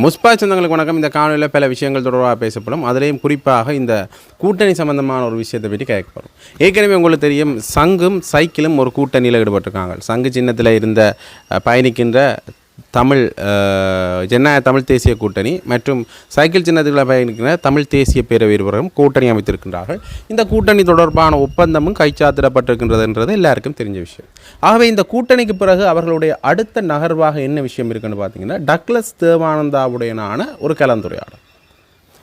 முஸ்பா சொந்தங்களுக்கு வணக்கம். இந்த காணொலியில் பல விஷயங்கள் தொடர்பாக பேசப்படும். அதுலேயும் குறிப்பாக இந்த கூட்டணி சம்பந்தமான ஒரு விஷயத்தை பற்றி கேட்கப்படும் ஏற்கனவே உங்களுக்கு தெரியும் சங்கும் சைக்கிளும் ஒரு கூட்டணியில் ஈடுபட்டிருக்காங்க. சங்கு சின்னத்தில் இருந்த பயணிக்கின்ற தமிழ் ஜனநாயக தமிழ் தேசிய கூட்டணி மற்றும் சைக்கிள் சின்னத்தில் பயணிக்கிற தமிழ் தேசிய பேரவை இருவரும் கூட்டணி அமைத்திருக்கின்றார்கள். இந்த கூட்டணி தொடர்பான ஒப்பந்தமும் கைச்சாத்திடப்பட்டிருக்கின்றதுன்றது எல்லாருக்கும் தெரிஞ்ச விஷயம். ஆகவே இந்த கூட்டணிக்கு பிறகு அவர்களுடைய அடுத்த நகர்வாக என்ன விஷயம் இருக்குன்னு பார்த்தீங்கன்னா டக்ளஸ் தேவானந்தாவுடையனான ஒரு கலந்துரையாடல்.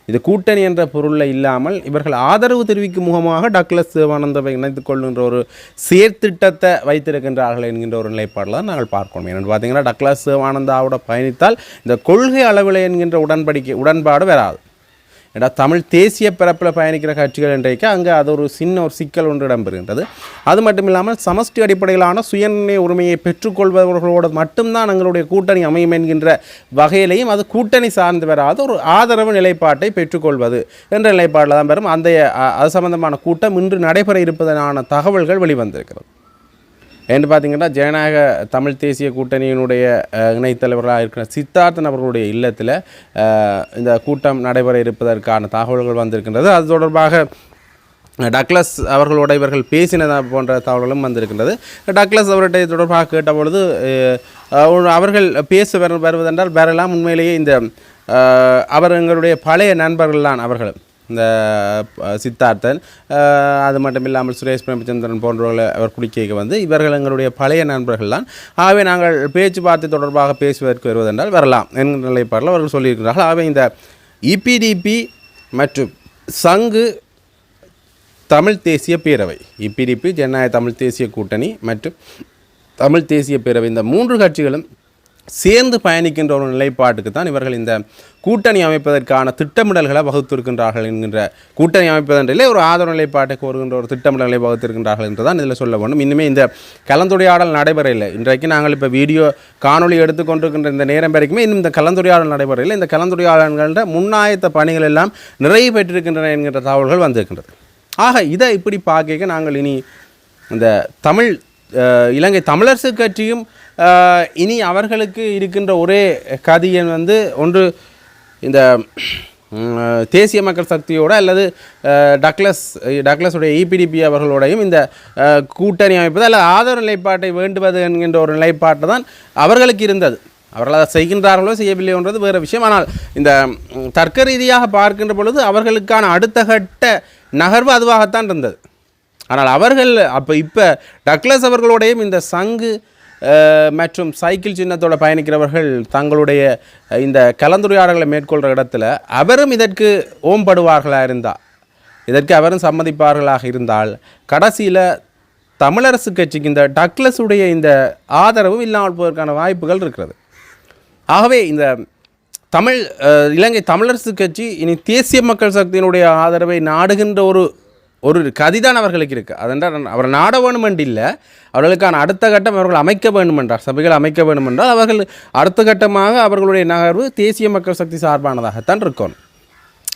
இது கூட்டணி என்ற பொருளில் இல்லாமல் இவர்கள் ஆதரவு தெரிவிக்கும் முகமாக டக்ளஸ் சிவானந்தவை இணைத்துக் கொள்கின்ற ஒரு செயற்திட்டத்தை வைத்திருக்கின்றார்கள் என்கின்ற ஒரு நிலைப்பாடில் தான் நாங்கள் பார்க்கணும் என்னென்னு பார்த்தீங்கன்னா டக்ளஸ் சிவானந்தாவோட பயணித்தால் இந்த கொள்கை அளவில் என்கின்ற உடன்படிக்கை உடன்பாடு வராது. ஏன்னா தமிழ் தேசிய பிறப்பில் பயணிக்கிற கட்சிகள் இன்றைக்கு அங்கே அது ஒரு சின்ன ஒரு சிக்கல் ஒன்று இடம்பெறுகின்றது. அது மட்டும் இல்லாமல் சமஷ்டி அடிப்படையிலான சுயநிர்ணய உரிமையை பெற்றுக்கொள்பவர்களோடு மட்டும்தான் எங்களுடைய கூட்டணி அமையும் என்கின்ற வகையிலையும் அது கூட்டணி சார்ந்து வராத ஒரு ஆதரவு நிலைப்பாட்டை பெற்றுக்கொள்வது என்ற நிலைப்பாட்டில் தான் பெறும் அந்த அது சம்பந்தமான கூட்டம் இன்று நடைபெற இருப்பதனான தகவல்கள் வெளிவந்திருக்கிறது. என்று பார்த்தீங்கன்னா ஜனநாயக தமிழ் தேசிய கூட்டணியினுடைய இணைத்தலைவர்களாக இருக்கிற சித்தார்த்தன் அவர்களுடைய இல்லத்தில் இந்த கூட்டம் நடைபெற இருப்பதற்கான தகவல்கள் வந்திருக்கின்றது. அது தொடர்பாக டக்ளஸ் அவர்களோட இவர்கள் பேசினதா போன்ற தகவல்களும் வந்திருக்கின்றது. டக்ளஸ் அவர்கிட்ட தொடர்பாக கேட்டபொழுது அவர்கள் பேச வருவதென்றால் வேறெல்லாம் உண்மையிலேயே இந்த அவர் எங்களுடைய பழைய நண்பர்கள்தான் அவர்கள். இந்த சித்தார்த்தன் அது மட்டும் இல்லாமல் சுரேஷ் பிரேமச்சந்திரன் போன்றவர்களை அவர் குடிக்கைக்கு வந்து இவர்கள் எங்களுடைய பழைய நண்பர்கள் தான். ஆகவே நாங்கள் பேச்சுவார்த்தை தொடர்பாக பேசுவதற்கு வருவதென்றால் வரலாம் என்கிற நிலைப்பாடில் அவர்கள் சொல்லியிருக்கிறார்கள். ஆகவே இந்த இபிடிபி மற்றும் சங்கு தமிழ் தேசிய பேரவை இபிடிபி ஜனநாயக தமிழ் தேசிய கூட்டணி மற்றும் தமிழ் தேசிய பேரவை இந்த மூன்று கட்சிகளும் சேர்ந்து பயணிக்கின்ற ஒரு நிலைப்பாட்டுக்கு தான் இவர்கள் இந்த கூட்டணி அமைப்பதற்கான திட்டமிடல்களை வகுத்திருக்கின்றார்கள் என்கின்ற கூட்டணி அமைப்பதென்றிலே ஒரு ஆதரவு நிலைப்பாட்டை கோருகின்ற ஒரு திட்டமிடல்களை வகுத்திருக்கின்றார்கள் என்று தான் இதில் சொல்ல வேண்டும். இன்னுமே இந்த கலந்துரையாடல் நடைபெறவில்லை. இன்றைக்கு நாங்கள் இப்போ வீடியோ காணொளி எடுத்துக்கொண்டிருக்கின்ற இந்த நேரம் வரைக்குமே இன்னும் இந்த கலந்துரையாடல் நடைபெறவில்லை. இந்த கலந்துரையாடல்கள முன்னாயத்த பணிகள் எல்லாம் நிறைவு பெற்றிருக்கின்றன என்கின்ற தகவல்கள் வந்திருக்கின்றது. ஆக இதை இப்படி பார்க்க நாங்கள் இனி இந்த தமிழ் இலங்கை தமிழரசு கட்சியும் இனி அவர்களுக்கு இருக்கின்ற ஒரே கதியன் வந்து ஒன்று இந்த தேசிய மக்கள் சக்தியோட அல்லது டக்ளஸ் டக்ளஸுடைய இபிடிபி அவர்களோடையும் இந்த கூட்டணி அமைப்பது அல்லது ஆதரவு நிலைப்பாட்டை வேண்டுவது என்கின்ற ஒரு நிலைப்பாட்டை தான் அவர்களுக்கு இருந்தது. அவர்கள் அதை செய்கின்றார்களோ செய்யவில்லையோன்றது வேறு விஷயம். ஆனால் இந்த தர்க்க ரீதியாக பார்க்கின்ற பொழுது அவர்களுக்கான அடுத்த கட்ட நகர்வு அதுவாகத்தான் இருந்தது. ஆனால் அவர்கள் அப்போ இப்போ டக்ளஸ் அவர்களோடையும் இந்த சங்கு மற்றும் சைக்கிள் சின்னத்தோட பயணிக்கிறவர்கள் தங்களுடைய இந்த கலந்துரையாடல்களை மேற்கொள்கிற இடத்துல அவரும் இதற்கு ஓம்படுவார்களாக இருந்தால் இதற்கு அவரும் சம்மதிப்பார்களாக இருந்தால் கடைசியில் தமிழரசு கட்சிக்கு இந்த டக்ளஸுடைய இந்த ஆதரவும் இல்லாமல் போவதற்கான வாய்ப்புகள் இருக்கிறது. ஆகவே இந்த தமிழ் இலங்கை தமிழரசு கட்சி இனி தேசிய மக்கள் சக்தியினுடைய ஆதரவை நாடுகின்ற ஒரு ஒரு கதிதான் அவர்களுக்கு இருக்குது அதென்றால் அவர் நாட வேணுமென்று இல்லை. அவர்களுக்கான அடுத்த கட்டம் அவர்கள் அமைக்க வேண்டுமென்றார் சபைகள் அமைக்க வேண்டுமென்றால் அவர்கள் அடுத்த கட்டமாக அவர்களுடைய நகர்வு தேசிய மக்கள் சக்தி சார்பானதாகத்தான் இருக்கும்.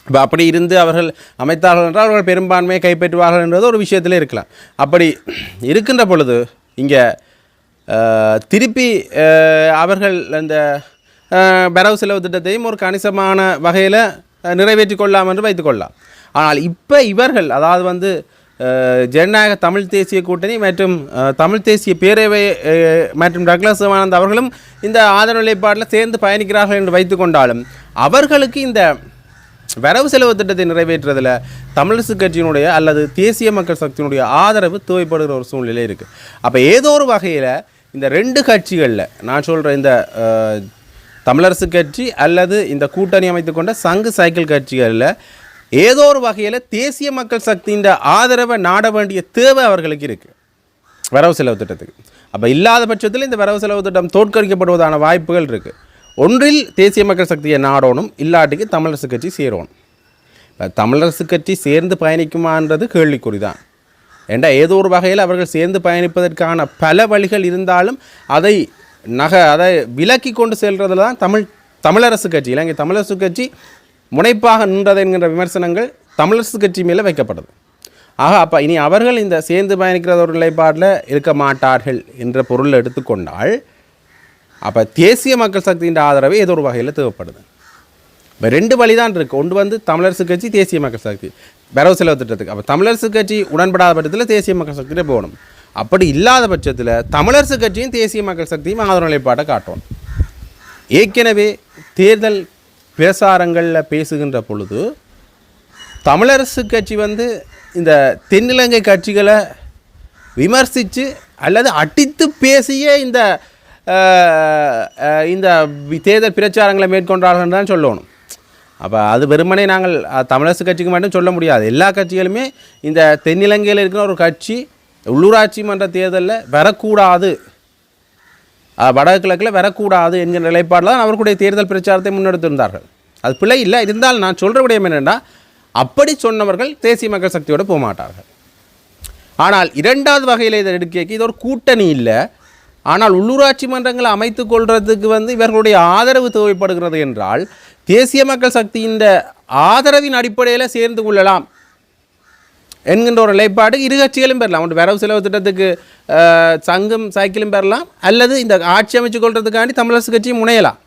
இப்போ அப்படி இருந்து அவர்கள் அமைத்தார்கள் என்றால் அவர்கள் பெரும்பான்மையை கைப்பற்றுவார்கள் என்றது ஒரு விஷயத்திலே இருக்கலாம். அப்படி இருக்கின்ற பொழுது இங்கே திருப்பி அவர்கள் அந்த வரவு செலவு திட்டத்தையும் ஒரு கணிசமான வகையில் நிறைவேற்றி கொள்ளலாம் என்று வைத்துக்கொள்ளலாம் ஆனால் இப்போ இவர்கள் அதாவது வந்து ஜனநாயக தமிழ் தேசிய கூட்டணி மற்றும் தமிழ் தேசிய பேரவை மற்றும் டக்ளஸ் சிவானந்த் அவர்களும் இந்த ஆதரவு நிலைப்பாட்டில் சேர்ந்து பயணிக்கிறார்கள் என்று வைத்துக்கொண்டாலும் அவர்களுக்கு இந்த வரவு செலவு திட்டத்தை நிறைவேற்றுறதில் தமிழரசு கட்சியினுடைய அல்லது தேசிய மக்கள் சக்தியினுடைய ஆதரவு தேவைப்படுகிற ஒரு சூழ்நிலை இருக்குது அப்போ ஏதோ ஒரு வகையில் இந்த ரெண்டு கட்சிகளில் நான் சொல்கிற இந்த தமிழரசு கட்சி அல்லது இந்த கூட்டணி அமைத்து கொண்ட சங்கு சைக்கிள் கட்சிகளில் ஏதோ ஒரு வகையில் தேசிய மக்கள் சக்தியின் ஆதரவை நாட வேண்டிய தேவை அவர்களுக்கு இருக்குது வரவு செலவு திட்டத்துக்கு. அப்போ இல்லாத பட்சத்தில் இந்த வரவு செலவு திட்டம் தோற்கடிக்கப்படுவதான வாய்ப்புகள் இருக்குது ஒன்றில் தேசிய மக்கள் சக்தியை நாடணும் இல்லாட்டிக்கு தமிழரசு கட்சி சேரணும். இப்போ தமிழரசு கட்சி சேர்ந்து பயணிக்குமான்றது கேள்விக்குறி தான் ஏண்டா ஏதோ ஒரு வகையில் அவர்கள் சேர்ந்து பயணிப்பதற்கான பல வழிகள் இருந்தாலும் அதை நக அதை விலக்கி கொண்டு செல்றதுல தான் தமிழ் தமிழரசு கட்சி இலங்கை தமிழரசு கட்சி முனைப்பாக நின்றது என்கின்ற விமர்சனங்கள் தமிழரசு கட்சி மேலே வைக்கப்படுது ஆக அப்போ இனி அவர்கள் இந்த சேர்ந்து பயணிக்கிற ஒரு நிலைப்பாட்டில் இருக்க மாட்டார்கள் என்ற பொருளை எடுத்துக்கொண்டால் அப்போ தேசிய மக்கள் சக்தியின் ஆதரவு ஏதோ ஒரு வகையில் தேவைப்படுது. இப்போ ரெண்டு வழி தான் இருக்குது ஒன்று வந்து தமிழரசு கட்சி தேசிய மக்கள் சக்தி. வரவு செலவு திட்டத்துக்கு. அப்போ தமிழரசு கட்சி உடன்படாத பட்சத்தில் தேசிய மக்கள் சக்தியில போகணும். அப்படி இல்லாத பட்சத்தில் தமிழரசு கட்சியும் தேசிய மக்கள் சக்தியும் ஆதரவு நிலைப்பாட்டை காட்டணும். ஏற்கனவே தேர்தல் பேசாரங்களில் பேசுகின்ற பொழுது தமிழரசு கட்சி வந்து இந்த தென்னிலங்கை கட்சிகளை விமர்சித்து அல்லது அடித்து பேசிய இந்த இந்த தேர்தல் பிரச்சாரங்களை மேற்கொண்டார்கள் தான் சொல்லணும். அப்போ அது வெறுமனே நாங்கள் தமிழரசு கட்சிக்கு மட்டும் சொல்ல முடியாது. எல்லா கட்சிகளுமே இந்த தென்னிலங்கையில் இருக்கிற ஒரு கட்சி உள்ளூராட்சி மன்ற தேர்தலில் வரக்கூடாது வடகிழக்கில் வரக்கூடாது என்கிற நிலைப்பாடில் தான் அவர்களுடைய தேர்தல் பிரச்சாரத்தை முன்னெடுத்திருந்தார்கள். அது பிழை இல்லை. இருந்தால் நான் சொல்கிற விடயம் என்னென்னா அப்படி சொன்னவர்கள் தேசிய மக்கள் சக்தியோடு போக மாட்டார்கள் ஆனால் இரண்டாவது வகையில் இதை எடுக்க இது ஒரு கூட்டணி இல்லை. ஆனால் உள்ளூராட்சி மன்றங்களை அமைத்து கொள்றதுக்கு வந்து இவர்களுடைய ஆதரவு தேவைப்படுகிறது என்றால் தேசிய மக்கள் சக்தியின் ஆதரவின் அடிப்படையில் சேர்ந்து கொள்ளலாம். என்கின்ற ஒரு நிலைப்பாடு இரு கட்சிகளும் பெறலாம். ஒன்று வரவு செலவு திட்டத்துக்கு சங்கம் சைக்கிளும் பெறலாம். அல்லது இந்த ஆட்சி அமைச்சு கொள்றதுக்காண்டி தமிழரசு கட்சியும் முனையலாம்.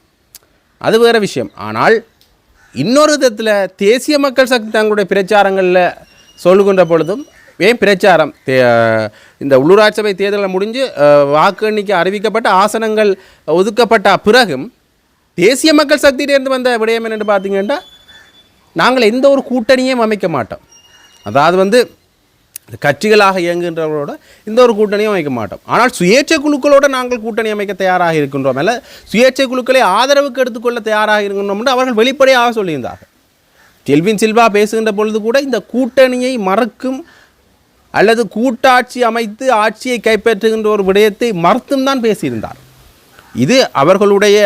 அது வேறு விஷயம். ஆனால் இன்னொரு விதத்தில் தேசிய மக்கள் சக்தி தங்களுடைய பிரச்சாரங்களில் சொல்லுகின்ற பொழுதும் ஏன் பிரச்சாரம்? தே- இந்த உள்ளூராட்சி சபை தேர்தலில் முடிஞ்சு வாக்கு எண்ணிக்கை அறிவிக்கப்பட்ட ஆசனங்கள் ஒதுக்கப்பட்ட பிறகும் தேசிய மக்கள் சக்தியிலேருந்து வந்த விடயம் என்னென்னு பார்த்தீங்கன்னா நாங்கள் எந்த ஒரு கூட்டணியும் அமைக்க மாட்டோம். அதாவது வந்து இந்த கட்சிகளாக இயங்குகின்றவர்களோட இந்த ஒரு கூட்டணியும் அமைக்க மாட்டோம். ஆனால் சுயேட்சை குழுக்களோடு நாங்கள் கூட்டணி அமைக்க தயாராக இருக்கின்றோம். அல்ல சுயேட்சை குழுக்களை ஆதரவுக்கு எடுத்துக்கொள்ள தயாராக இருக்கின்றோம் என்று அவர்கள் வெளிப்படையாக சொல்லியிருந்தார்கள். டெல்வின் சில்வா பேசுகின்ற பொழுது கூட இந்த கூட்டணியை மறக்கும் அல்லது கூட்டாட்சி அமைத்து ஆட்சியை கைப்பற்றுகின்ற ஒரு விடயத்தை மறுத்தும் தான் பேசியிருந்தார். இது அவர்களுடைய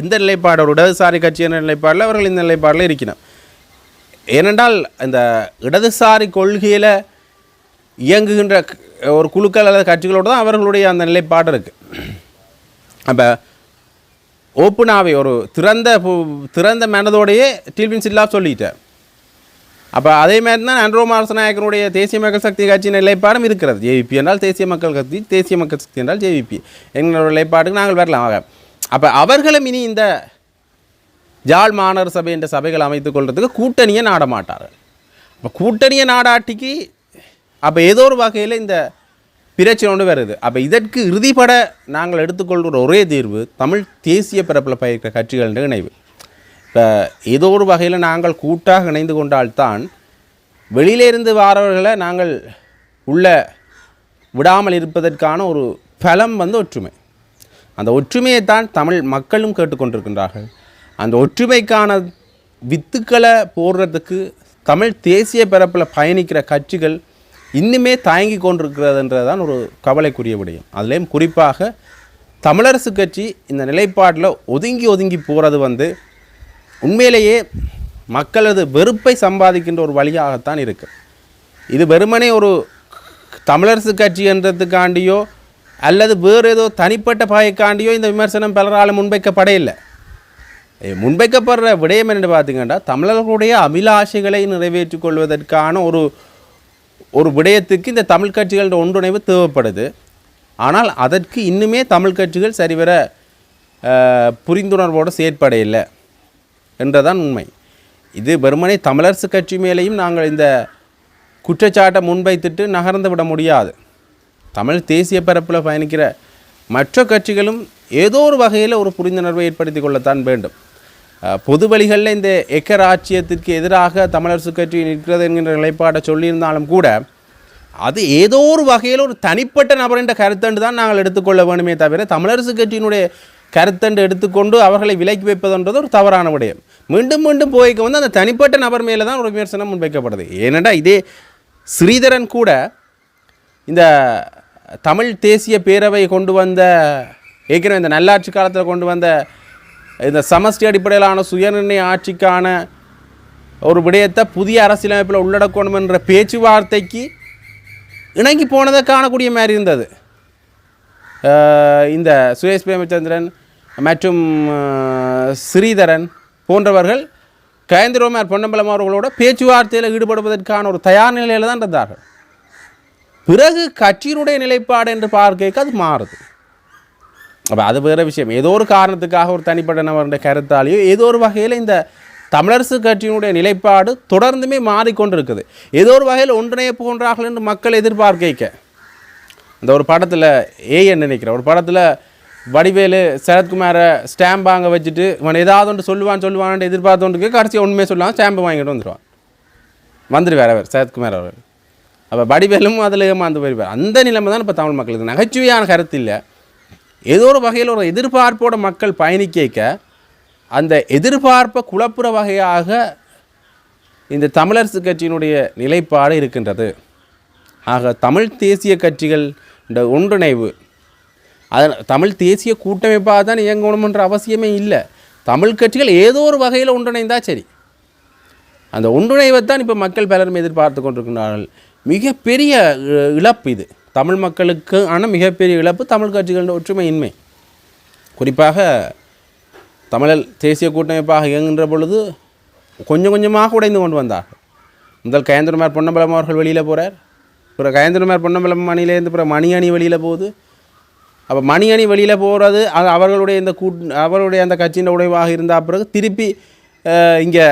எந்த நிலைப்பாடு ஒரு இடதுசாரி கட்சியின நிலைப்பாடில் அவர்கள் இந்த நிலைப்பாடில் இருக்கணும் ஏனென்றால் இந்த இடதுசாரி கொள்கையில் இயங்குகின்ற ஒரு குழுக்கள் அல்லது கட்சிகளோடு தான் அவர்களுடைய அந்த நிலைப்பாடு இருக்குது அப்போ ஓப்பனாகவே ஒரு திறந்த பு- திறந்த மனதோடையே டில்வின் சில்லா சொல்லிட்டார். அப்போ அதே மாதிரி தான் அன்ரோ மாரசநாயக்கனுடைய தேசிய மக்கள் சக்தி கட்சியின் நிலைப்பாடும் இருக்கிறது. ஜேவிபி என்றால் தேசிய மக்கள் சக்தி தேசிய மக்கள் சக்தி என்றால் ஜேவிபி எங்களோட நிலைப்பாட்டுக்கு நாங்கள் வரலாம். ஆக அப்போ அவர்களும் இனி இந்த ஜாழ் மாநகர சபை என்ற சபைகள் அமைத்து கொள்றதுக்கு கூட்டணியை நாட மாட்டார்கள். அப்போ கூட்டணியை நாடாட்டிக்கு அப்போ ஏதோ ஒரு வகையில் இந்த பிரச்சனை ஒன்று வருது. அப்போ இதற்கு இறுதிப்பட நாங்கள் எடுத்துக்கொள்கிற ஒரே தீர்வு தமிழ் தேசிய பரப்பில் பயிர்க்கிற கட்சிகள் இணைவு. இப்போ ஏதோ ஒரு வகையில் நாங்கள் கூட்டாக இணைந்து கொண்டால்தான் வெளியிலிருந்து வாரவர்களை நாங்கள் உள்ள விடாமல் இருப்பதற்கான ஒரு பலம் வந்து ஒற்றுமை. அந்த ஒற்றுமையை தான் தமிழ் மக்களும் கேட்டுக்கொண்டிருக்கின்றார்கள். அந்த ஒற்றுமைக்கான வித்துக்களை போடுறதுக்கு தமிழ் தேசிய பரப்பில் பயணிக்கிற கட்சிகள் இன்னுமே தயங்கி கொண்டிருக்கிறதுன்றது தான் ஒரு கவலைக்குரிய விடயம். அதுலேயும் குறிப்பாக தமிழரசு கட்சி இந்த நிலைப்பாட்டில் ஒதுங்கி ஒதுங்கி போகிறது வந்து உண்மையிலேயே மக்களது வெறுப்பை சம்பாதிக்கின்ற ஒரு வழியாகத்தான் இருக்குது இது வெறுமனே ஒரு தமிழரசு கட்சி என்றதுக்காண்டியோ அல்லது வேறு ஏதோ தனிப்பட்ட பாயக்காண்டியோ இந்த விமர்சனம் பலரால் முன்வைக்கப்படையில்லை முன்வைக்கப்படுற விடயம் என்று பார்த்தீங்கன்னா தமிழர்களுடைய அபிலாஷைகளை நிறைவேற்றிக் கொள்வதற்கான ஒரு ஒரு விடயத்துக்கு இந்த தமிழ் கட்சிகளோட ஒன்றுணைவு தேவைப்படுது. ஆனால் அதற்கு இன்னுமே தமிழ் கட்சிகள் சரிவர அஹ், புரிந்துணர்வோடு செயற்படையில்லை என்றதான் உண்மை. இது வெறுமனே தமிழரசு கட்சி மேலேயும் நாங்கள் இந்த குற்றச்சாட்டை முன்வைத்துட்டு நகர்ந்து விட முடியாது. தமிழ் தேசிய பரப்பில் பயணிக்கிற மற்ற கட்சிகளும் ஏதோ ஒரு வகையில் ஒரு புரிந்துணர்வை ஏற்படுத்தி கொள்ளத்தான் வேண்டும். பொது வழிகளில் இந்த எக்கர் ஆட்சியத்திற்கு எதிராக தமிழரசு கட்சி நிற்கிறது என்கின்ற நிலைப்பாட்டை சொல்லியிருந்தாலும் கூட அது ஏதோ ஒரு வகையில் ஒரு தனிப்பட்ட நபரின் கருத்தண்டு தான் நாங்கள் எடுத்துக்கொள்ள வேண்டுமே தவிர தமிழரசு கட்சியினுடைய கருத்தண்டு எடுத்துக்கொண்டு அவர்களை விலக்கி வைப்பதுன்றது ஒரு தவறான விடயம். மீண்டும் மீண்டும் போய்க்க வந்து அந்த தனிப்பட்ட நபர் மேலே தான் ஒரு விமர்சனம் முன்வைக்கப்படுது. ஏனெண்டா இதே ஸ்ரீதரன் கூட இந்த தமிழ் தேசிய பேரவை கொண்டு வந்த ஏற்கனவே இந்த நல்லாட்சி காலத்தில் கொண்டு வந்த இந்த சமஷ்டி அடிப்படையிலான சுயநிர்ணய ஆட்சிக்கான ஒரு விடயத்தை புதிய அரசியலமைப்பில் உள்ளடக்கணும் என்ற பேச்சுவார்த்தைக்கு இணங்கி போனதை காணக்கூடிய மாதிரி இருந்தது. இந்த சுரேஷ் பிரேமச்சந்திரன் மற்றும் ஸ்ரீதரன் போன்றவர்கள் கயந்திரோமார் பொன்னம்பலம் அவர்களோட பேச்சுவார்த்தையில் ஈடுபடுவதற்கான ஒரு தயார் நிலையில் தான் இருந்தார்கள். பிறகு கட்சியினுடைய நிலைப்பாடு என்று பார்க்க அது மாறுது. அப்போ அது வேறு விஷயம். ஏதோ ஒரு காரணத்துக்காக ஒரு தனிப்பட்ட நபருடைய கருத்தாலேயோ ஏதோ ஒரு வகையில் இந்த தமிழரசு கட்சியினுடைய நிலைப்பாடு தொடர்ந்துமே மாறிக்கொண்டிருக்குது. ஏதோ ஒரு வகையில் ஒன்றிணைய போன்றார்கள் என்று மக்கள் எதிர்பார்க்க இந்த ஒரு படத்தில் ஏஎன் நினைக்கிறேன் ஒரு படத்தில் வடிவேலு சரத்குமாரை ஸ்டாம்ப் வாங்க வச்சுட்டு இவன் ஏதாவது ஒன்று சொல்லுவான் சொல்லுவான்னு எதிர்பார்த்தோன்றுக்கு கடைசியாக ஒன்றுமே சொல்லுவான் ஸ்டாம்பு வாங்கிட்டு வந்துடுவான் வந்துடுவார் அவர் சரத்குமார் அவர் அப்போ வடிவேலும் அதில் ஏமாந்து போயிருப்பார். அந்த நிலைமை தான் இப்போ தமிழ் மக்களுக்கு நகைச்சுவையான கருத்து இல்லை. ஏதோ ஒரு வகையில் ஒரு எதிர்பார்ப்போட மக்கள் பயணிக்க அந்த எதிர்பார்ப்பை குழப்புற வகையாக இந்த தமிழரசு கட்சியினுடைய நிலைப்பாடு இருக்கின்றது. ஆக தமிழ் தேசிய கட்சிகள் இந்த ஒன்றிணைவு அதன் தமிழ் தேசிய கூட்டமைப்பாக தான் இயங்கணுமன்ற அவசியமே இல்லை. தமிழ் கட்சிகள் ஏதோ ஒரு வகையில் ஒன்றிணைந்தால் சரி. அந்த ஒன்றிணைவைத்தான் இப்போ மக்கள் பலரும் எதிர்பார்த்து கொண்டிருக்கிறார்கள் மிகப்பெரிய இ- இழப்பு இது. தமிழ் மக்களுக்கு ஆன மிகப்பெரிய இழப்பு தமிழ் கட்சிகளின் ஒற்றுமையின்மை. குறிப்பாக தமிழர் தேசிய கூட்டமைப்பாக இயங்குகின்ற பொழுது கொஞ்சம் கொஞ்சமாக உடைந்து கொண்டு வந்தார்கள் முதல் கயந்திரமார் பொன்னம்பலம் அவர்கள் வெளியில் போகிறார் பிறகு கயந்திரமார் பொன்னம்பலம் அணியிலேருந்து பிற மணி அணி வெளியில் போகுது. அப்போ மணி அணி வெளியில் போகிறது அது அவர்களுடைய இந்த கூட் அவருடைய அந்த கட்சியின் உடைவாக இருந்தால் பிறகு திருப்பி இங்கே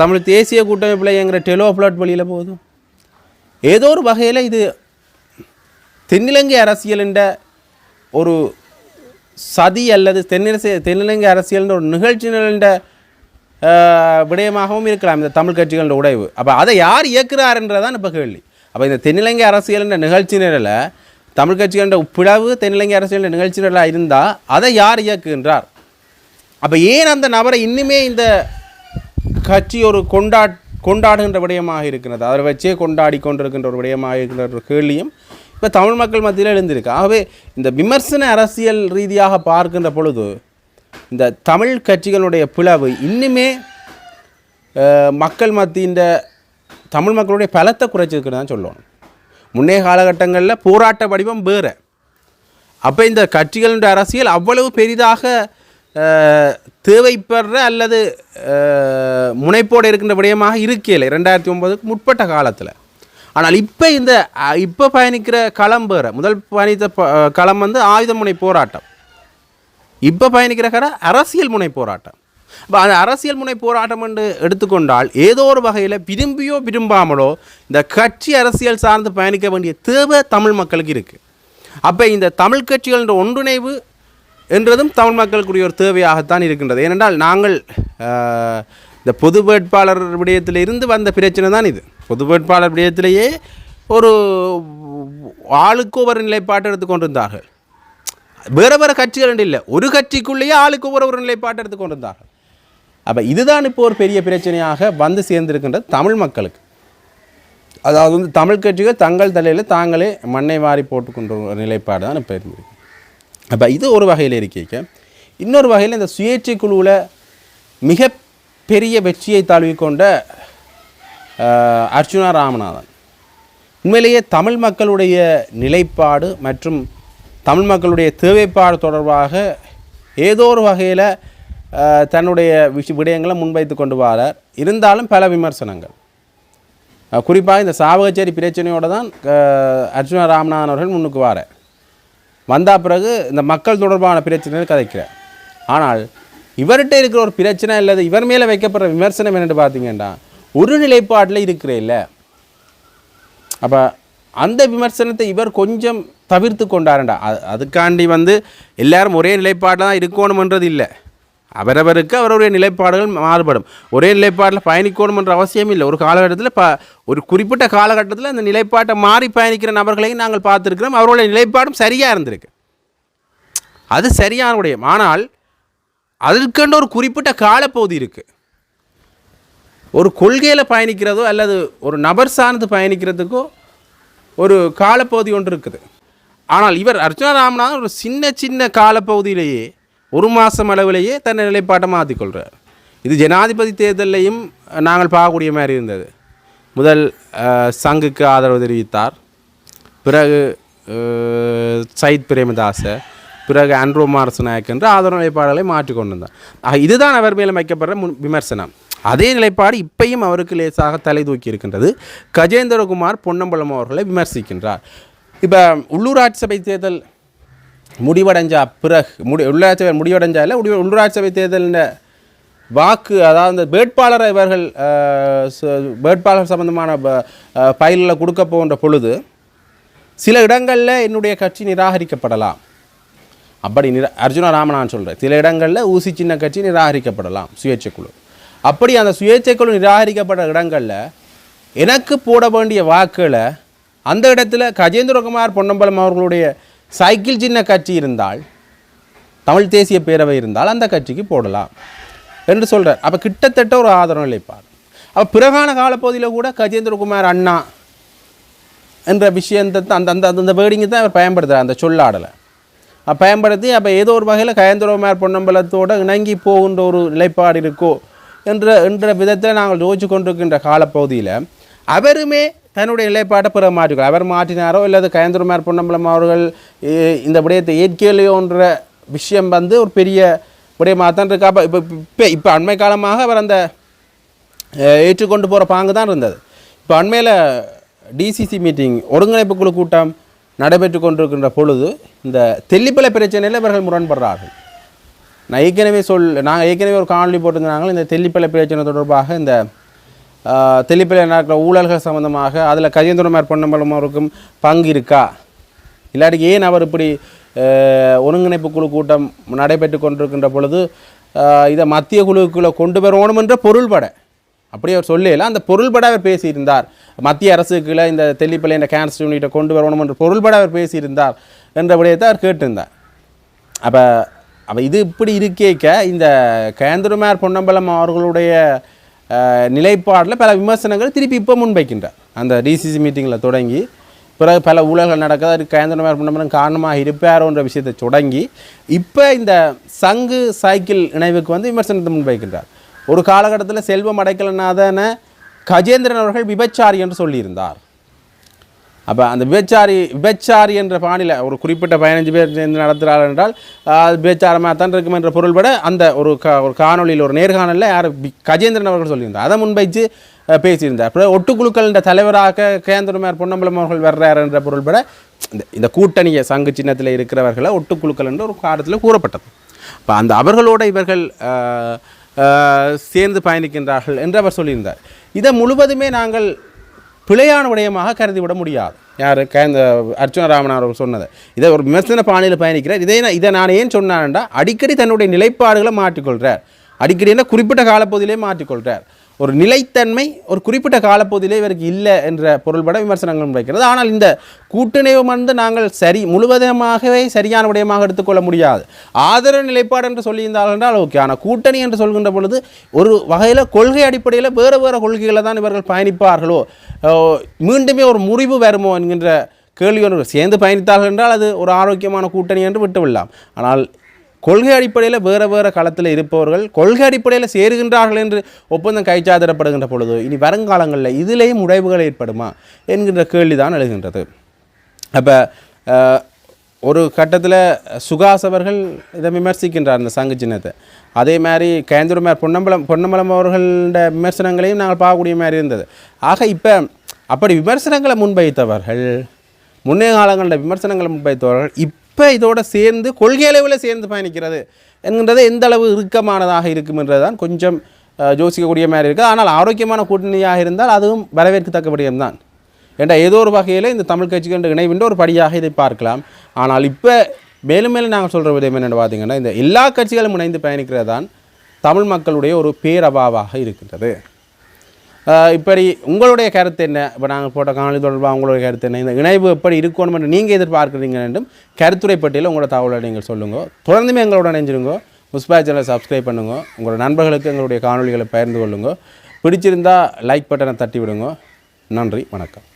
தமிழ் தேசிய கூட்டமைப்பில் இயங்குகிற டெலோ பிளாட் வெளியில் போகுது. ஏதோ ஒரு வகையில் இது தென்னிலங்கை அரசியலின்ற ஒரு சதி அல்லது தென்னிலசை தென்னிலங்கை அரசியல் ஒரு நிகழ்ச்சி நிகழ்ந்த விடயமாகவும் இருக்கலாம் இந்த தமிழ் கட்சிகளோட உடைவு. அப்போ அதை யார் இயக்குறாருன்றதான் இப்போ கேள்வி. அப்போ இந்த தென்னிலங்கை அரசியல்ன்ற நிகழ்ச்சி நிரல தமிழ் கட்சிகளோட பிளவு தென்னிலங்கை அரசியல் நிகழ்ச்சி நிரலாக இருந்தால் அதை யார் இயக்குகின்றார்? அப்போ ஏன் அந்த நபரை இன்னுமே இந்த கட்சி ஒரு கொண்டாட் கொண்டாடுகின்ற விடயமாக இருக்கிறது? அதை வச்சே கொண்டாடி கொண்டிருக்கின்ற ஒரு விடயமாக இருக்கின்ற ஒரு கேள்வியும் இப்போ தமிழ் மக்கள் மத்தியில் எழுந்திருக்கு. ஆகவே இந்த விமர்சன அரசியல் ரீதியாக பார்க்கின்ற பொழுது இந்த தமிழ் கட்சிகளுடைய பிளவு இன்னுமே மக்கள் மத்தியின் தமிழ் மக்களுடைய பலத்தை குறைச்சிருக்குன்னு தான் சொல்லணும். முன்னைய காலகட்டங்களில் போராட்ட வடிவம் வேறு. அப்போ இந்த கட்சிகளுடைய அரசியல் அவ்வளவு பெரிதாக தேவைப்படுற அல்லது முனைப்போடு இருக்கின்ற விடயமாக இருக்கையில் ரெண்டாயிரத்தி ஒன்பதுக்கு முற்பட்ட காலத்தில். ஆனால் இப்போ இந்த இப்போ பயணிக்கிற களம் வேறு. முதல் பயணித்த ப- களம் வந்து ஆயுத முனை போராட்டம். இப்போ பயணிக்கிற கர அரசியல் முனை போராட்டம். இப்போ அந்த அரசியல் முனை போராட்டம் என்று எடுத்துக்கொண்டால் ஏதோ ஒரு வகையில் விரும்பியோ விரும்பாமலோ இந்த கட்சி அரசியல் சார்ந்து பயணிக்க வேண்டிய தேவை தமிழ் மக்களுக்கு இருக்குது அப்போ இந்த தமிழ் கட்சிகளின் ஒன்றிணைவு என்றதும் தமிழ் மக்களுக்குரிய ஒரு தேவையாகத்தான் இருக்கின்றது. ஏனென்றால் நாங்கள் இந்த பொது வேட்பாளர் விடயத்தில் இருந்து வந்த பிரச்சனை தான் இது. பொது வேட்பாளர் விடயத்திலேயே ஒரு ஆளுக்கு ஒரு நிலைப்பாட்டை எடுத்துக்கொண்டிருந்தார்கள் வேறு வேறு கட்சிகள் என்று இல்லை. ஒரு கட்சிக்குள்ளேயே ஆளுக்கு ஒரு ஒரு நிலைப்பாட்டை எடுத்துக்கொண்டிருந்தார்கள் அப்போ இதுதான் இப்போ ஒரு பெரிய பிரச்சனையாக வந்து சேர்ந்திருக்கின்றது தமிழ் மக்களுக்கு. அதாவது வந்து தமிழ் கட்சிகள் தங்கள் தலையில் தாங்களே மண்ணை வாரி போட்டுக்கொண்ட ஒரு நிலைப்பாடு தான் இப்போ இருந்திருக்கு. அப்போ இது ஒரு வகையில் இருக்க இன்னொரு வகையில் இந்த சுயேட்சை குழுவில் மிக பெரிய வெற்றியை தழுவிக்கொண்ட அர்ச்சுனா ராமநாதன். உண்மையிலேயே தமிழ் மக்களுடைய நிலைப்பாடு மற்றும் தமிழ் மக்களுடைய தேவைப்பாடு தொடர்பாக ஏதோ ஒரு வகையில் தன்னுடைய விஷ விடயங்களை முன்வைத்து கொண்டு வரார். இருந்தாலும் பல விமர்சனங்கள். குறிப்பாக இந்த சாவகச்சேரி பிரச்சனையோடு தான் அர்ஜுனா ராமநாதன் அவர்கள் முன்னுக்கு வாரார். வந்த பிறகு இந்த மக்கள் தொடர்பான பிரச்சனைகள் கதைக்கிறார். ஆனால் இவர்கிட்ட இருக்கிற ஒரு பிரச்சனை அல்லது இவர் மேலே வைக்கப்படுற விமர்சனம் என்னென்னு பார்த்தீங்கன்னா ஒரு நிலைப்பாட்டில் இருக்கிறேல்ல அப்போ அந்த விமர்சனத்தை இவர் கொஞ்சம் தவிர்த்து கொண்டாரண்டா. அது அதுக்காண்டி வந்து எல்லாரும் ஒரே நிலைப்பாட்டில் தான் இருக்கணுமன்றது இல்லை. அவரவருக்கு அவருடைய நிலைப்பாடுகள் மாறுபடும். ஒரே நிலைப்பாட்டில் பயணிக்கணுமன்ற அவசியம் இல்லை. ஒரு காலகட்டத்தில் ப ஒரு குறிப்பிட்ட காலகட்டத்தில் அந்த நிலைப்பாட்டை மாறி பயணிக்கிற நபர்களையும் நாங்கள் பார்த்துருக்கிறோம். அவருடைய நிலைப்பாடும் சரியாக இருந்திருக்கு. அது சரியான உடையம் ஆனால் அதற்கென்று ஒரு குறிப்பிட்ட காலப்பகுதி இருக்குது ஒரு கொள்கையில் பயணிக்கிறதோ அல்லது ஒரு நபர் சார்ந்து பயணிக்கிறதுக்கோ ஒரு காலப்பகுதி ஒன்று இருக்குது. ஆனால் இவர் அர்ச்சனா ராமநாதன் ஒரு சின்ன சின்ன காலப்பகுதியிலேயே ஒரு மாதம் அளவிலேயே தன்னை நிலைப்பாட்டை மாற்றிக்கொள்கிறார் இது ஜனாதிபதி தேர்தலையும் நாங்கள் பார்க்கக்கூடிய மாதிரி இருந்தது. முதல் சங்குக்கு ஆதரவு தெரிவித்தார். பிறகு சயித் பிரேமதாச பிறகு அன்ரோ மாரசநாயக் என்று ஆதரவு நிலைப்பாடுகளை மாற்றிக் கொண்டு இதுதான் அவர் மேலே வைக்கப்படுற முன் விமர்சனம். அதே நிலைப்பாடு இப்பையும் அவருக்கு லேசாக தலை தூக்கி இருக்கின்றது. கஜேந்திரகுமார் பொன்னம்பலம் அவர்களை விமர்சிக்கின்றார். இப்போ உள்ளூராட்சி சபை தேர்தல் முடிவடைஞ்சா பிறகு முடி உள்ளூராட்சி சபை முடிவடைஞ்சா இல்லை உள்ளூராட்சி சபை தேர்தலில் வாக்கு அதாவது இந்த வேட்பாளரை இவர்கள் வேட்பாளர் சம்பந்தமான ஃபைலில் கொடுக்க போகின்ற பொழுது சில இடங்களில் என்னுடைய கட்சி நிராகரிக்கப்படலாம். அப்படி நிரா அர்ஜுன ராமனான் சொல்கிறேன் சில இடங்களில் ஊசி சின்ன கட்சி நிராகரிக்கப்படலாம் சுயேட்சை குழு. அப்படி அந்த சுயேட்சை குழு நிராகரிக்கப்பட்ட இடங்களில் எனக்கு போட வேண்டிய வாக்குகளை அந்த இடத்துல கஜேந்திரகுமார் பொன்னம்பலம் அவர்களுடைய சைக்கிள் சின்ன கட்சி இருந்தால் தமிழ் தேசிய பேரவை இருந்தால் அந்த கட்சிக்கு போடலாம் என்று சொல்கிறார் அப்போ கிட்டத்தட்ட ஒரு ஆதரவு நிலைப்பாடு. அப்போ பிறகான காலப்பகுதியில் கூட கஜேந்திரகுமார் அண்ணா என்ற விஷயத்தை தான் அந்த அந்த அந்த வேர்டிங்கை தான் அவர் பயன்படுத்துகிறார் அந்த சொல்லாடலை. பயன்படுத்தி அப்போ ஏதோ ஒரு வகையில் கஜேந்திரகுமார் பொன்னம்பலத்தோடு இணங்கி போகின்ற ஒரு நிலைப்பாடு இருக்கோ என்ற என்ற விதத்தில் நாங்கள் யோசிச்சு கொண்டிருக்கின்ற காலப்பகுதியில் அவருமே தன்னுடைய நிலைப்பாட்டை பிற மாற்றிக்கலாம் அவர் மாற்றினாரோ இல்லாத கயந்திரமார் பொன்னம்பலம் அவர்கள் இந்த விடயத்தை ஏற்கலையோன்ற விஷயம் வந்து ஒரு பெரிய விடயமாக தான் இருக்கா. அப்போ இப்போ இப்போ இப்போ அண்மை காலமாக அவர் அந்த ஏற்றுக்கொண்டு போகிற பாங்கு தான் இருந்தது. இப்போ அண்மையில் டிசிசி மீட்டிங் ஒருங்கிணைப்பு குழு கூட்டம் நடைபெற்று கொண்டிருக்கின்ற பொழுது இந்த தெல்லிப்பலை பிரச்சனையில் இவர்கள் முரண்படுறார்கள். நான் ஏற்கனவே சொல் நாங்கள் ஏற்கனவே ஒரு காணொலி போட்டிருந்தாங்க. இந்த தெல்லிப்பளை பிரச்சனை தொடர்பாக இந்த ஆஹ், நாட்கள் நடக்கிற ஊழல்கள் சம்பந்தமாக அதில் கஜேந்திரமார் பொன்னம்பலம் அவருக்கும் பங்கு இருக்கா? இல்லாட்டி ஏன் அவர் இப்படி ஒருங்கிணைப்பு குழு கூட்டம் நடைபெற்று கொண்டிருக்கின்ற பொழுது இதை மத்திய குழுக்குள்ளே கொண்டு வரணும் என்ற பொருள்பட. அப்படி அவர் சொல்லல அந்த பொருள்பட அவர் பேசியிருந்தார். மத்திய அரசுக்குள்ள இந்த தெல்லிப்பள்ளி இந்த கேன்சர் யூனிட்டை கொண்டு வரணும் என்ற பொருள்பட அவர் பேசியிருந்தார் என்ற விடயத்தை அவர் கேட்டிருந்தார். அப்போ அப்போ இது இப்படி இருக்கேக்க இந்த கேந்திரமார் பொன்னம்பலம் அவர்களுடைய நிலைப்பாடில் பல விமர்சனங்கள் திருப்பி இப்போ முன்வைக்கின்றார். அந்த டிசிசி மீட்டிங்கில் தொடங்கி பிறகு பல ஊழல்கள் நடக்குது அதுக்கு கேந்திரமார் பொன்னம்பலம் காரணமாக இருப்பாரோன்ற விஷயத்தை தொடங்கி இப்போ இந்த சங்கு சைக்கிள் இணைவுக்கு வந்து விமர்சனத்தை முன்வைக்கின்றார். ஒரு காலகட்டத்தில் செல்வம் அடைக்கலனாதன கஜேந்திரன் அவர்கள் விபச்சாரி என்று சொல்லியிருந்தார். அப்போ அந்த விபச்சாரி விபச்சாரி என்ற பாணியில் ஒரு குறிப்பிட்ட பதினஞ்சு பேர் சேர்ந்து நடத்துகிறார் என்றால் அது விபச்சாரமாக தான் இருக்கும் என்ற பொருள்பட அந்த ஒரு க ஒரு காணொளியில் ஒரு நேர்காணலில் யார் கஜேந்திரன் அவர்கள் சொல்லியிருந்தார். அதை முன்வைச்சு பேசியிருந்தார். அப்புறம் ஒட்டுக்குழுக்கள் என்ற தலைவராக கேந்திரமார் பொன்னம்பலம் அவர்கள் வர்றார் என்ற பொருள்பட இந்த இந்த கூட்டணியை சங்கு சின்னத்தில் இருக்கிறவர்களை ஒட்டுக்குழுக்கள் என்று ஒரு காலத்தில் கூறப்பட்டது. இப்போ அந்த அவர்களோட இவர்கள் சேர்ந்து பயணிக்கின்றார்கள் என்று அவர் சொல்லியிருந்தார். இதை முழுவதுமே நாங்கள் பிழையான விடயமாக கருதிவிட முடியாது. யார்? இந்த அர்ச்சுன ராமன் அவர்கள் சொன்னது. இதை ஒரு விமர்சன பாணியில் பயணிக்கிறார். இதை நான் இதை நான் ஏன் சொன்னான்டா அடிக்கடி தன்னுடைய நிலைப்பாடுகளை மாற்றிக்கொள்கிறார் அடிக்கடி என்ன குறிப்பிட்ட காலப்பகுதியிலே மாற்றிக்கொள்கிறார் ஒரு நிலைத்தன்மை ஒரு குறிப்பிட்ட காலப்பகுதியிலே இவருக்கு இல்லை என்ற பொருள்பட விமர்சனங்கள் வைக்கிறது. ஆனால் இந்த கூட்டணியை வந்து நாங்கள் சரி முழுவதுமாகவே சரியான விடயமாக எடுத்துக்கொள்ள முடியாது. ஆதரவு நிலைப்பாடு என்று சொல்லியிருந்தார்கள் என்றால் ஓகே ஆனால் கூட்டணி என்று சொல்கின்ற பொழுது ஒரு வகையில் கொள்கை அடிப்படையில் வேறு வேறு கொள்கைகளை தான் இவர்கள் பயணிப்பார்களோ மீண்டுமே ஒரு முறிவு வருமோ என்கின்ற கேள்வி ஒன்று சேர்ந்து பயணித்தார்கள் என்றால் அது ஒரு ஆரோக்கியமான கூட்டணி என்று விட்டுவிடலாம். ஆனால் கொள்கை அடிப்படையில் வேறு வேறு களத்தில் இருப்பவர்கள் கொள்கை அடிப்படையில் சேருகின்றார்கள் என்று ஒப்பந்தம் கைச்சாதிடப்படுகின்ற பொழுது இனி வருங்காலங்களில் இதிலேயும் உடைவுகள் ஏற்படுமா என்கின்ற கேள்வி தான் எழுகின்றது. அப்போ ஒரு கட்டத்தில் சுகாஸ் அவர்கள் இதை விமர்சிக்கின்றார் இந்த சங்கு சின்னத்தை. அதே மாதிரி கேந்திரமார் பொன்னம்பலம் பொன்னம்பலம் அவர்களோட விமர்சனங்களையும் நாங்கள் பார்க்கக்கூடிய மாதிரி இருந்தது. ஆக இப்போ அப்படி விமர்சனங்களை முன்வைத்தவர்கள் முன்னே காலங்களில் விமர்சனங்களை முன்வைத்தவர்கள் இப்போ இப்போ இதோட சேர்ந்து கொள்கை அளவில் சேர்ந்து பயணிக்கிறது என்கின்றது எந்த அளவு இறுக்கமானதாக இருக்கும்ன்றது தான் கொஞ்சம் யோசிக்கக்கூடிய மாதிரி இருக்குது ஆனால் ஆரோக்கியமான கூட்டணியாக இருந்தால் அதுவும் வரவேற்கத்தக்க விடயம்தான் ஏண்டா ஏதோ ஒரு வகையில் இந்த தமிழ் கட்சிகள் இணைவின்ற ஒரு படியாக இதை பார்க்கலாம். ஆனால் இப்போ மேலும் மேலும் நாங்கள் சொல்கிற விதம் என்னென்னு பார்த்தீங்கன்னா இந்த எல்லா கட்சிகளும் இணைந்து பயணிக்கிறது தான் தமிழ் மக்களுடைய ஒரு பேரபாவாக இருக்கின்றது. இப்படி உங்களுடைய கருத்து என்ன? இப்போ நாங்கள் போட்ட காணொலி தொடர்பாக உங்களுடைய கருத்து என்ன? இந்த இணைவு எப்படி இருக்கணும் என்று நீங்கள் எதிர்பார்க்குறீங்க என்றும் கருத்துரை பட்டியலில் உங்களோட தகவலை நீங்கள் சொல்லுங்க. தொடர்ந்துமே எங்களோட இணைஞ்சிருங்க. முஸ்பா சேனலை சப்ஸ்கிரைப் பண்ணுங்க. உங்களோட நண்பர்களுக்கு எங்களுடைய காணொளிகளை பகிர்ந்து கொள்ளுங்க. பிடிச்சிருந்தா லைக் பட்டனை தட்டி விடுங்க நன்றி வணக்கம்.